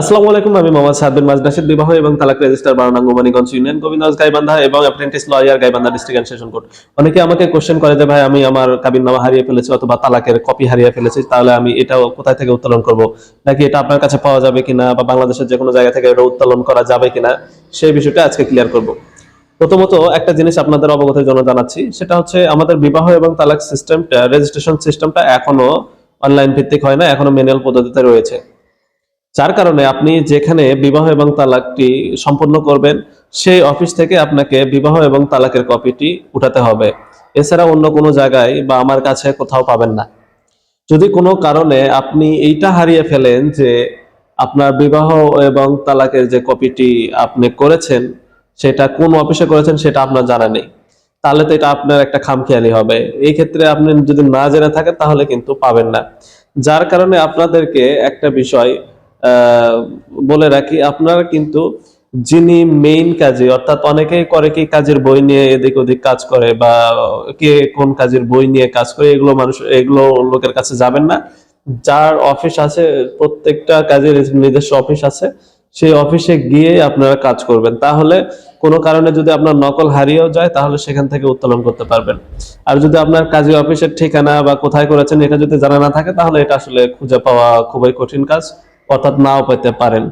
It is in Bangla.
আসসালামু আলাইকুম, আমি মোহাম্মদ সাদবিন মাজনাসির বিবাহ এবং তালাক রেজিস্টার বারানাঙ্গ মানিগঞ্জ ইউনিয়ন, গোবিন্দগঞ্জ গাইবান্ধা এবং apprentice lawyer Gaibandha district and session court অনেকে আমাকে কোশ্চেন করে যে, ভাই, আমি আমার কাবিননামা হারিয়ে ফেলেছি অথবা তালাকের কপি হারিয়ে ফেলেছি, তাহলে আমি এটাও কোথায় থেকে উত্তোলন করব? নাকি এটা আপনার কাছে পাওয়া যাবে কিনা বা বাংলাদেশের যে কোনো জায়গা থেকে এটা উত্তোলন করা যাবে কিনা, সেই বিষয়টা আজকে ক্লিয়ার করব। প্রথমত একটা জিনিস আপনাদের অবগতের জন্য জানাচ্ছি, সেটা হচ্ছে আমাদের বিবাহ এবং তালাক সিস্টেমটা রেজিস্ট্রেশন সিস্টেমটা এখনও অনলাইন ভিত্তিক হয় না, এখনও ম্যানুয়াল পদ্ধতিতে রয়েছে। যার কারণে আপনি যেখানে বিবাহ এবং তালাকটি সম্পন্ন করবেন, সেই অফিস থেকে আপনাকে বিবাহ এবং তালাকের কপিটি উঠাতে হবে। এছাড়া অন্য কোনো জায়গায় বা আমার কাছে কোথাও পাবেন না। যদি কোনো কারণে আপনি এইটা হারিয়ে ফেলেন যে আপনার বিবাহ এবং তালাকের যে কপিটি আপনি করেছেন, সেটা কোন অফিসে করেছেন সেটা আপনার জানা নেই। তাহলে তো এটা আপনার একটা খামখেয়ালি হবে। এই ক্ষেত্রে আপনি যদি না জেনে থাকেন, তাহলে কিন্তু পাবেন না। যার কারণে আপনাদেরকে একটা বিষয় বলে রাখি, আপনারা কিন্তু যিনি মেইন কাজে, অর্থাৎ অনেকেই করে কি কাজের বই নিয়ে এদিক ওদিক কাজ করে বা কে কোন কাজের বই নিয়ে কাজ করে, এগুলো মানুষ, এগুলো লোকের কাছে যাবেন না। যার অফিস আছে, প্রত্যেকটা কাজের নিজস্ব অফিস আছে, সেই অফিসে গিয়ে আপনারা কাজ করবেন। তাহলে কোনো কারণে যদি আপনার নকল হারিয়েও যায়, তাহলে সেখান থেকে উত্তোলন করতে পারবেন। আর যদি আপনার কাজী অফিসের ঠিকানা বা কোথায় করেছেন, এটা যদি জানা না থাকে, তাহলে এটা আসলে খুঁজে পাওয়া খুবই কঠিন কাজ। অর্থাৎ নাও পেতে পারেন।